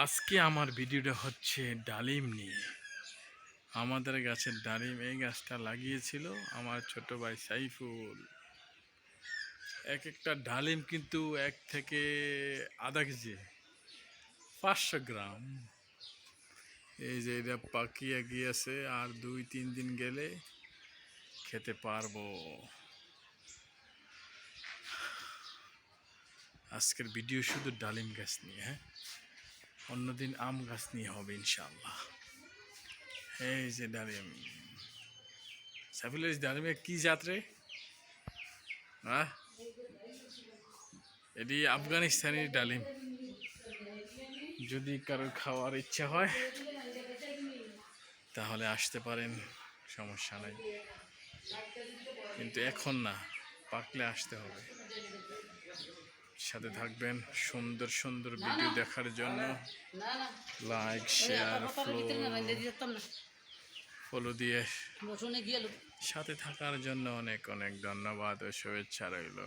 আজকে আমার ভিডিওটা হচ্ছে ডালিম নিয়ে। আমাদের গাছের ডালিম এই গাছটা লাগিয়েছিল আমার ছোট ভাই সাইফুল। এক একটা ডালিম কিন্তু এক থেকে আধা কেজি, পাঁচশো গ্রাম। এই যে এটা পাকিয়ে গিয়েছে আর দুই, তিন দিন গেলে খেতে পারব। আজকের ভিডিও শুধু ডালিম গাছ নিয়ে হ্যাঁ? অন্যদিন আম গাছ নিয়ে হবে ইনশাল্লাহ এই যে ডালিম। সাইফুল ডালিমে কি যাত্রে হ্যাঁ? এটি আফগানিস্তানি ডালিম। যদি কারোর খাওয়ার ইচ্ছা হয়, তাহলে আসতে পারেন, সমস্যা নাই। কিন্তু এখন না, পাকলে আসতে হবে। সাথে থাকবেন সুন্দর সুন্দর ভিডিও দেখার জন্য। লাইক শেয়ার ফলো দিয়ে সাথে থাকার জন্য অনেক অনেক ধন্যবাদ ও শুভেচ্ছা রইল।